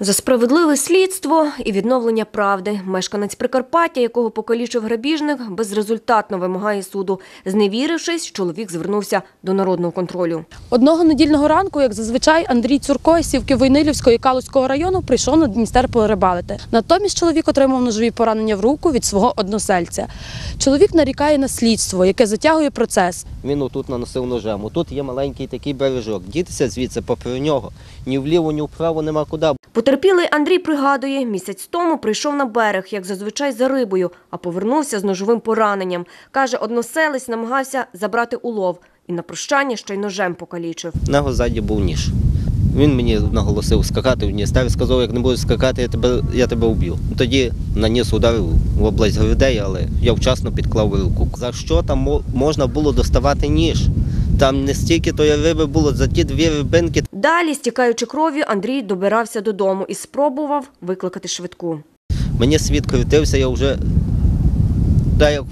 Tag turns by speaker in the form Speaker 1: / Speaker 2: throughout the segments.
Speaker 1: За справедливе слідство і відновлення правди. Мешканець Прикарпаття, якого покалічив грабіжник, безрезультатно вимагає суду. Зневірившись, чоловік звернувся до народного контролю.
Speaker 2: Одного недільного ранку, як зазвичай, Андрій Цурко із сівки Войнилівського і Калузького району прийшов на Дністер порибалити. Натомість чоловік отримав ножові поранення в руку від свого односельця. Чоловік нарікає на слідство, яке затягує процес.
Speaker 3: Він отут наносив ножем. Тут є маленький такий бережок. Дітися звідси попри нього. Ні вліво, ні вправо нема куди.
Speaker 1: Потерпілий Андрій пригадує, місяць тому прийшов на берег, як зазвичай за рибою, а повернувся з ножовим пораненням. Каже, односелець намагався забрати улов і на прощання ще й ножем покалічив.
Speaker 3: В нього ззаді був ніж. Він мені наголосив скакати в Дністер, сказав, як не будеш скакати, я тебе, я тебе вб'ю. Тоді наніс удар в область грудей, але я вчасно підклав руку. За що там можна було доставати ніж? Там не стільки тої риби було, за ті дві рибинки
Speaker 1: Далі, стікаючи кров'ю, Андрій добирався додому і спробував викликати швидку.
Speaker 3: Мені світ крутився, я вже де як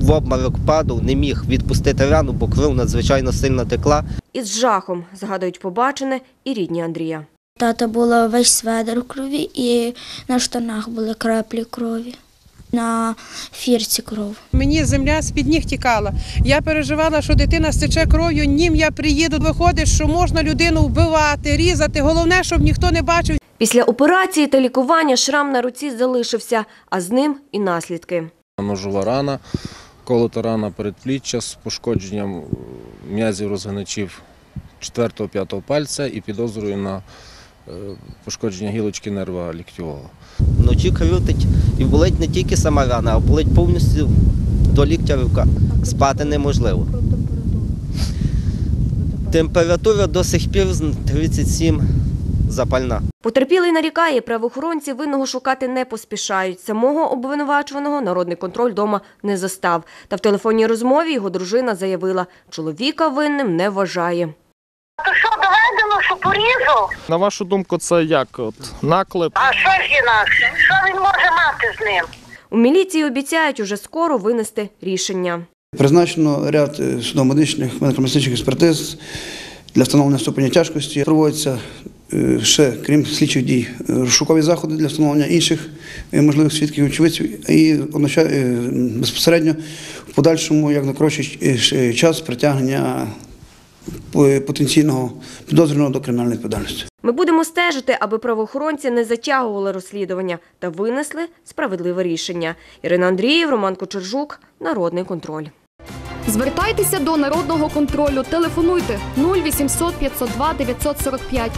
Speaker 3: в обморок падав, не міг відпустити рану, бо кров надзвичайно сильно текла.
Speaker 1: Із жахом згадують побачене і рідні Андрія.
Speaker 4: Тата була весь сведер в крові і на штанах були краплі крові, на фірці кров.
Speaker 5: Мені земля з-під ніг тікала. Я переживала, що дитина стече кров'ю, нім я приїду. Виходить, що можна людину вбивати, різати. Головне, щоб ніхто не бачив.
Speaker 1: Після операції та лікування шрам на руці залишився, а з ним і наслідки.
Speaker 6: Ножова рана, колота рана передпліччя з пошкодженням м'язів розгиначів 4-5 пальця і підозрою на пошкодження гілочки нерва ліктьового.
Speaker 3: Вночі крутить і болить не тільки сама рана, а болить повністю до ліктя рука. Спати неможливо. Температура до сих пір 37 запальна.
Speaker 1: Потерпілий нарікає, правоохоронці винного шукати не поспішають. Самого обвинувачуваного народний контроль дома не застав. Та в телефонній розмові його дружина заявила, чоловіка винним не вважає.
Speaker 7: То що доведено, що порізав?
Speaker 8: На вашу думку, це як? От наклеп?
Speaker 7: А що ж інакше? Що він може мати з ним?
Speaker 1: У міліції обіцяють уже скоро винести рішення.
Speaker 9: Призначено ряд е, судово-медичних медико-медичних експертиз для встановлення ступеня тяжкості. Проводяться е, ще, крім слідчих дій, розшукові заходи для встановлення інших е, можливих свідків очевидців і безпосередньо в подальшому, як на коротший ш- час, притягнення потенційного підозрюваного до кримінальної відповідальності.
Speaker 1: Ми будемо стежити, аби правоохоронці не затягували розслідування та винесли справедливе рішення. Ірина Андріїв, Роман Кочержук, Народний контроль.
Speaker 10: Звертайтеся до народного контролю. Телефонуйте 0800 502 945.